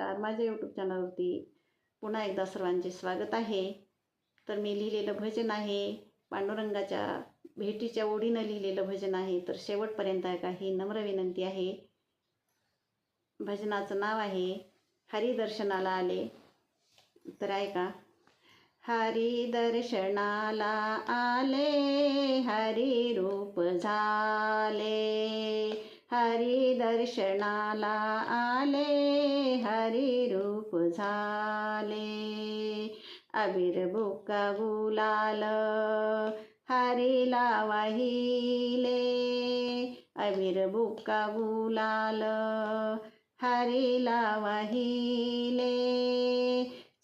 नमस्कार. माझ्या यूट्यूब चॅनलवरती पुन्हा एकदा सर्वांचे स्वागत आहे. तर मी लिहिलेलं भजन आहे. पांडुरंगाच्या भेटीच्या ओढीनं लिहिलेलं भजन आहे. तर शेवटपर्यंत ऐका ही नम्र विनंती आहे. भजनाचं नाव आहे हरिदर्शनाला आले. तर ऐका हरिदर्शनाला आले. हरिरूप झाले. हरी दर्शनाला आले हरी रूप झाले. अबीर बुक्का गुलाल हरीला वाहिले अबीर बुक्का गुलाल हरीला वाहिले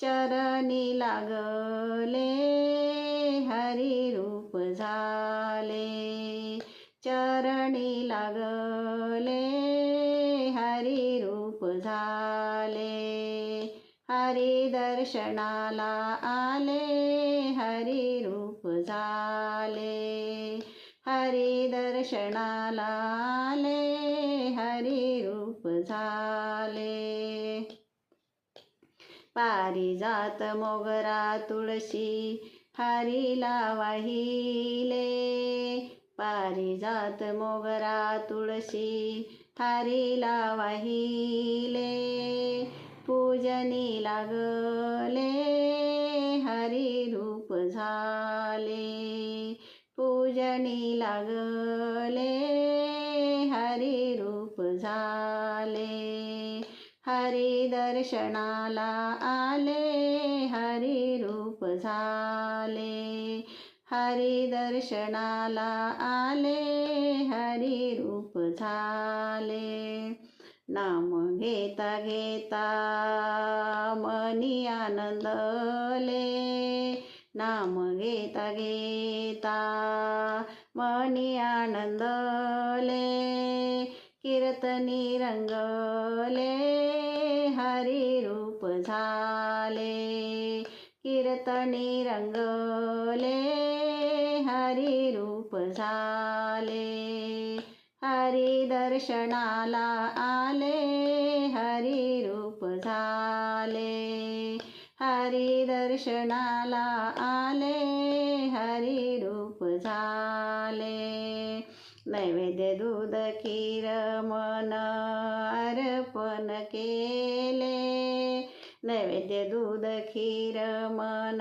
चरणी लागले हरी रूप झाले. चरणी लागले हरी रूप झाले. हरी दर्शनाला आले हरी रूप झाले. हरी दर्शनाला आले हरी रूप झाले. पारिजात मोगरा तुळशी हरीला वाहिले. पारिजात मोगरा तुळशी थारीला वाहिले पूजनी लागले हरी रूप झाले. पूजनी लागले हरी रूप झाले. हरी दर्शनाला आले हरी रूप झाले. हरी दर्शनाला आले हरी रूप झाले. नाम घेता घेता मनी आनंदले. नाम घेता घेता मनी आनंदले. कीर्तनी रंगले हरी रूप झाले. कीर्तनी रंगले हरी रूप झाले. हरी दर्शनाला आले. हरी रूप झाले. हरी दर्शनाला आले. हरी रूप झाले. नैवेद्य दूध खीर मन अर्पण केले. नैवेद्य दूध खीर मन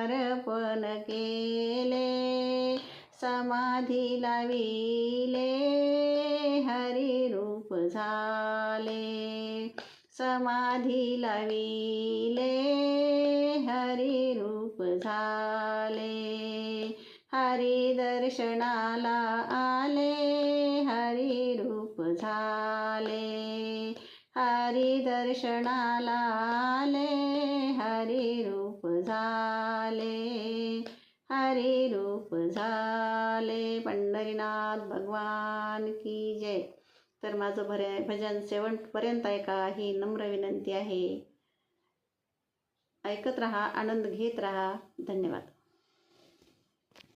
अर्पण केले. समाधी लाविले हरी रूप झाले. समाधी लाविले हरी रूप झाले. हरी दर्शनाला आले हरी रूप झाले. हरी दर्शनाला आले हरी रूप झाले. हरी रूप झाले. पंढरीनाथ भगवान की जय. तर माझं भरे भजन शेवटपर्यंत ऐका. ही नम्र विनंती आहे. ऐकत रहा आनंद घेत रहा. धन्यवाद.